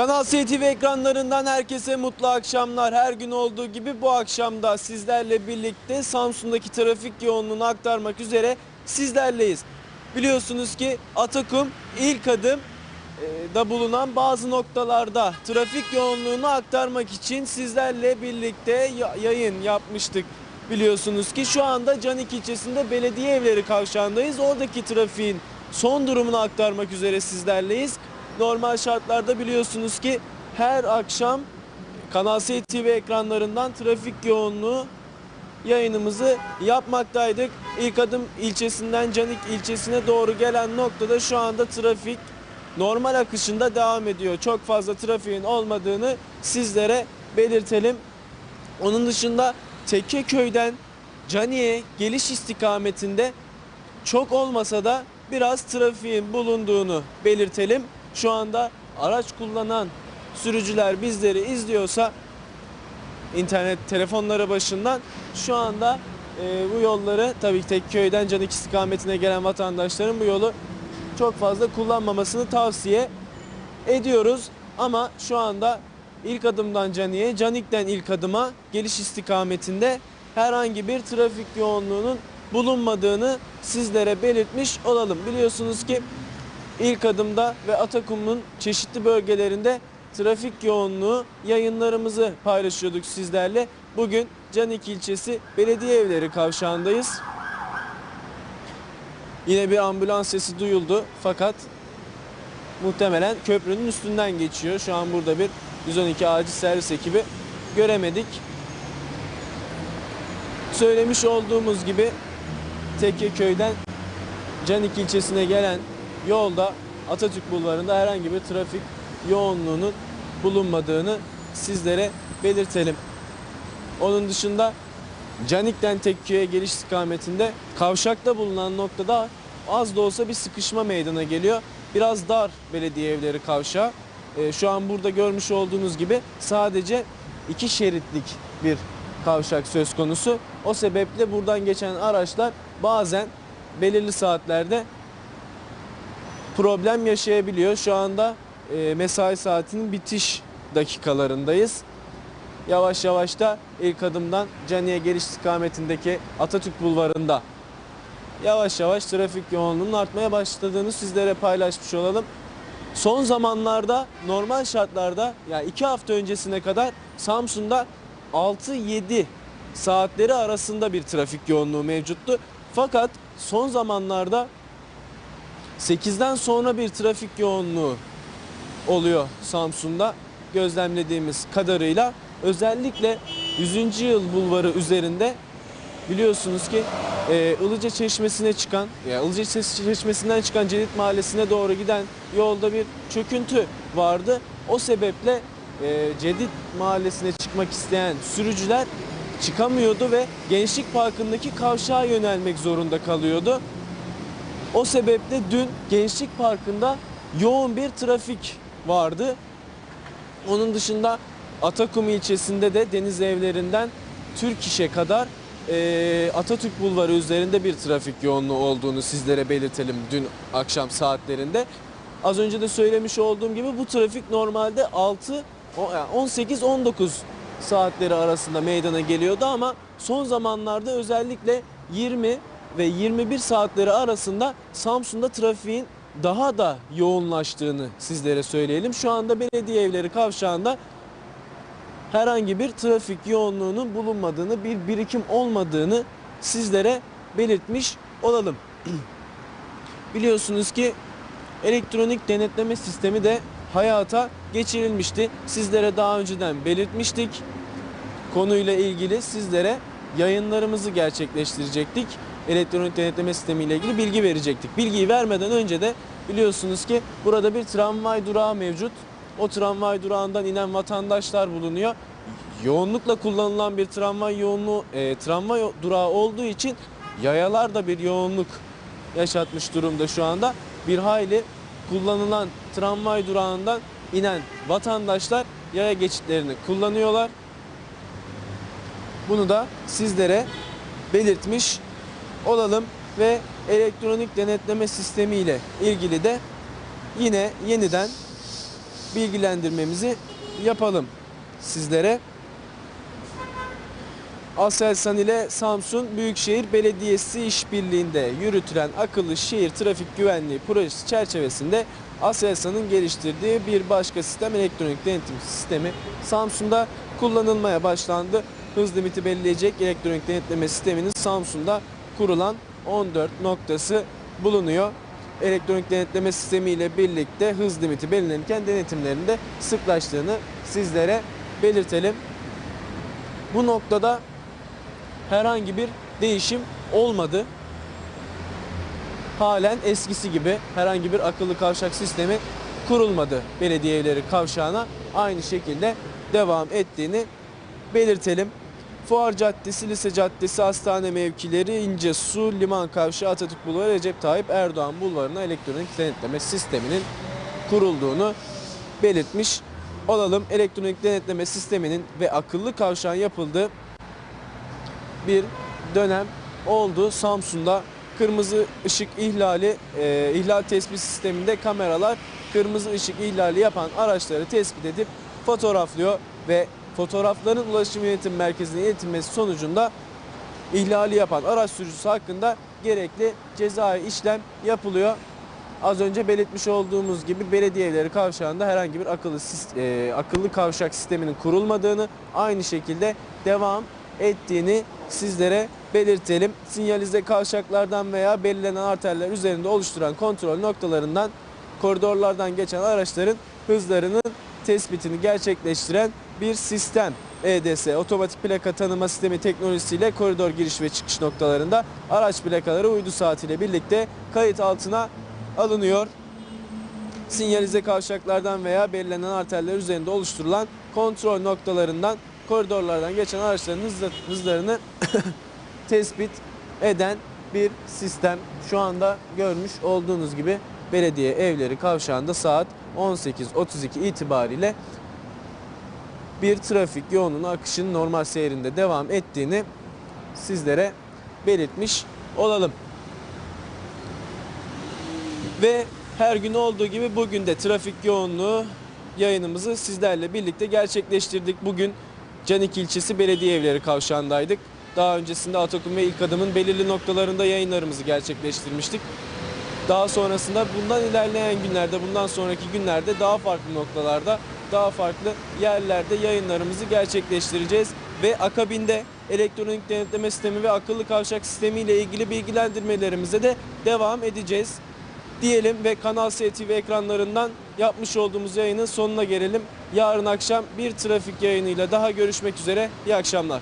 Kanal S TV ekranlarından herkese mutlu akşamlar. Her gün olduğu gibi bu akşam da sizlerle birlikte Samsun'daki trafik yoğunluğunu aktarmak üzere sizlerleyiz. Biliyorsunuz ki Atakum ilk adım e, da bulunan bazı noktalarda trafik yoğunluğunu aktarmak için sizlerle birlikte ya- yayın yapmıştık. Biliyorsunuz ki şu anda Canik ilçesinde belediye evleri kavşağındayız. Oradaki trafiğin son durumunu aktarmak üzere sizlerleyiz. Normal şartlarda biliyorsunuz ki her akşam Kanal S TV ekranlarından trafik yoğunluğu yayınımızı yapmaktaydık. İlk adım ilçesinden Canik ilçesine doğru gelen noktada şu anda trafik normal akışında devam ediyor. Çok fazla trafiğin olmadığını sizlere belirtelim. Onun dışında Tekkeköy'den Cani'ye geliş istikametinde çok olmasa da biraz trafiğin bulunduğunu belirtelim. Şu anda araç kullanan sürücüler bizleri izliyorsa internet telefonları başından şu anda e, bu yolları tabii ki Tekköy'den Canik istikametine gelen vatandaşların bu yolu çok fazla kullanmamasını tavsiye ediyoruz. Ama şu anda ilk adımdan Canik'e, Canik'ten ilk adıma geliş istikametinde herhangi bir trafik yoğunluğunun bulunmadığını sizlere belirtmiş olalım. Biliyorsunuz ki ilk adımda ve Atakum'un çeşitli bölgelerinde trafik yoğunluğu yayınlarımızı paylaşıyorduk sizlerle. Bugün Canik ilçesi belediye evleri kavşağındayız. Yine bir ambulans sesi duyuldu fakat muhtemelen köprünün üstünden geçiyor. Şu an burada bir 112 acil servis ekibi göremedik. Söylemiş olduğumuz gibi Tekkeköy'den Canik ilçesine gelen yolda Atatürk Bulvarı'nda herhangi bir trafik yoğunluğunun bulunmadığını sizlere belirtelim. Onun dışında Canik'ten Tekköy'e geliş istikametinde kavşakta bulunan noktada az da olsa bir sıkışma meydana geliyor. Biraz dar belediye evleri kavşağı. Ee, şu an burada görmüş olduğunuz gibi sadece iki şeritlik bir kavşak söz konusu. O sebeple buradan geçen araçlar bazen belirli saatlerde problem yaşayabiliyor. Şu anda e, mesai saatinin bitiş dakikalarındayız. Yavaş yavaş da ilk adımdan Caniye geliş istikametindeki Atatürk Bulvarı'nda yavaş yavaş trafik yoğunluğunun artmaya başladığını sizlere paylaşmış olalım. Son zamanlarda normal şartlarda yani iki hafta öncesine kadar Samsun'da 6-7 saatleri arasında bir trafik yoğunluğu mevcuttu. Fakat son zamanlarda 8'den sonra bir trafik yoğunluğu oluyor Samsun'da gözlemlediğimiz kadarıyla. Özellikle 100. yıl bulvarı üzerinde biliyorsunuz ki e, Ilıca Çeşmesi'ne çıkan, yani Ilıca Çeş- Çeşmesi'nden çıkan Cedit Mahallesi'ne doğru giden yolda bir çöküntü vardı. O sebeple e, Cedit Mahallesi'ne çıkmak isteyen sürücüler çıkamıyordu ve Gençlik Parkı'ndaki kavşağa yönelmek zorunda kalıyordu. O sebeple dün Gençlik Parkı'nda yoğun bir trafik vardı. Onun dışında Atakum ilçesinde de deniz evlerinden Türk İş'e kadar eee, Atatürk Bulvarı üzerinde bir trafik yoğunluğu olduğunu sizlere belirtelim dün akşam saatlerinde. Az önce de söylemiş olduğum gibi bu trafik normalde 6 o- yani 18-19 saatleri arasında meydana geliyordu ama son zamanlarda özellikle 20 ve 21 saatleri arasında Samsun'da trafiğin daha da yoğunlaştığını sizlere söyleyelim. Şu anda belediye evleri kavşağında herhangi bir trafik yoğunluğunun bulunmadığını, bir birikim olmadığını sizlere belirtmiş olalım. Biliyorsunuz ki elektronik denetleme sistemi de hayata geçirilmişti. Sizlere daha önceden belirtmiştik. Konuyla ilgili sizlere yayınlarımızı gerçekleştirecektik. Elektronik denetleme sistemi ile ilgili bilgi verecektik. Bilgiyi vermeden önce de biliyorsunuz ki burada bir tramvay durağı mevcut. O tramvay durağından inen vatandaşlar bulunuyor. Yoğunlukla kullanılan bir tramvay yoğunluğu, e, tramvay durağı olduğu için yayalar da bir yoğunluk yaşatmış durumda şu anda. Bir hayli kullanılan tramvay durağından inen vatandaşlar yaya geçitlerini kullanıyorlar. Bunu da sizlere belirtmiş olalım ve elektronik denetleme sistemi ile ilgili de yine yeniden bilgilendirmemizi yapalım sizlere. Aselsan ile Samsun Büyükşehir Belediyesi işbirliğinde yürütülen akıllı şehir trafik güvenliği projesi çerçevesinde Aselsan'ın geliştirdiği bir başka sistem elektronik denetim sistemi Samsun'da kullanılmaya başlandı. Hız limiti belirleyecek elektronik denetleme sisteminin Samsun'da kurulan 14 noktası bulunuyor. Elektronik denetleme sistemi ile birlikte hız limiti belirlenirken denetimlerinde sıklaştığını sizlere belirtelim. Bu noktada herhangi bir değişim olmadı. Halen eskisi gibi herhangi bir akıllı kavşak sistemi kurulmadı belediye evleri kavşağına. Aynı şekilde devam ettiğini belirtelim. Fuar Caddesi, Lise Caddesi, hastane mevkileri, İnce Su, Liman Kavşağı, Atatürk Bulvarı, Recep Tayyip Erdoğan Bulvarı'na elektronik denetleme sisteminin kurulduğunu belirtmiş olalım. Elektronik denetleme sisteminin ve akıllı kavşağın yapıldığı bir dönem oldu. Samsun'da kırmızı ışık ihlali, e, ihlal tespit sisteminde kameralar kırmızı ışık ihlali yapan araçları tespit edip fotoğraflıyor ve fotoğrafların ulaşım yönetim merkezine iletilmesi sonucunda ihlali yapan araç sürücüsü hakkında gerekli cezai işlem yapılıyor. Az önce belirtmiş olduğumuz gibi belediyeleri kavşağında herhangi bir akıllı e, akıllı kavşak sisteminin kurulmadığını, aynı şekilde devam ettiğini sizlere belirtelim. Sinyalize kavşaklardan veya belirlenen arterler üzerinde oluşturan kontrol noktalarından koridorlardan geçen araçların hızlarının tespitini gerçekleştiren bir sistem. EDS otomatik plaka tanıma sistemi teknolojisiyle koridor giriş ve çıkış noktalarında araç plakaları uydu saatiyle birlikte kayıt altına alınıyor. Sinyalize kavşaklardan veya belirlenen arterler üzerinde oluşturulan kontrol noktalarından koridorlardan geçen araçların hızla- hızlarını tespit eden bir sistem. Şu anda görmüş olduğunuz gibi belediye evleri kavşağında saat 18.32 itibariyle bir trafik yoğunluğunun akışın normal seyrinde devam ettiğini sizlere belirtmiş olalım. Ve her gün olduğu gibi bugün de trafik yoğunluğu yayınımızı sizlerle birlikte gerçekleştirdik. Bugün Canik ilçesi belediye evleri kavşağındaydık. Daha öncesinde Atakum ve İlk Adım'ın belirli noktalarında yayınlarımızı gerçekleştirmiştik. Daha sonrasında bundan ilerleyen günlerde, bundan sonraki günlerde daha farklı noktalarda, daha farklı yerlerde yayınlarımızı gerçekleştireceğiz. Ve akabinde elektronik denetleme sistemi ve akıllı kavşak sistemi ile ilgili bilgilendirmelerimize de devam edeceğiz diyelim ve Kanal S TV ekranlarından yapmış olduğumuz yayının sonuna gelelim. Yarın akşam bir trafik yayınıyla daha görüşmek üzere. İyi akşamlar.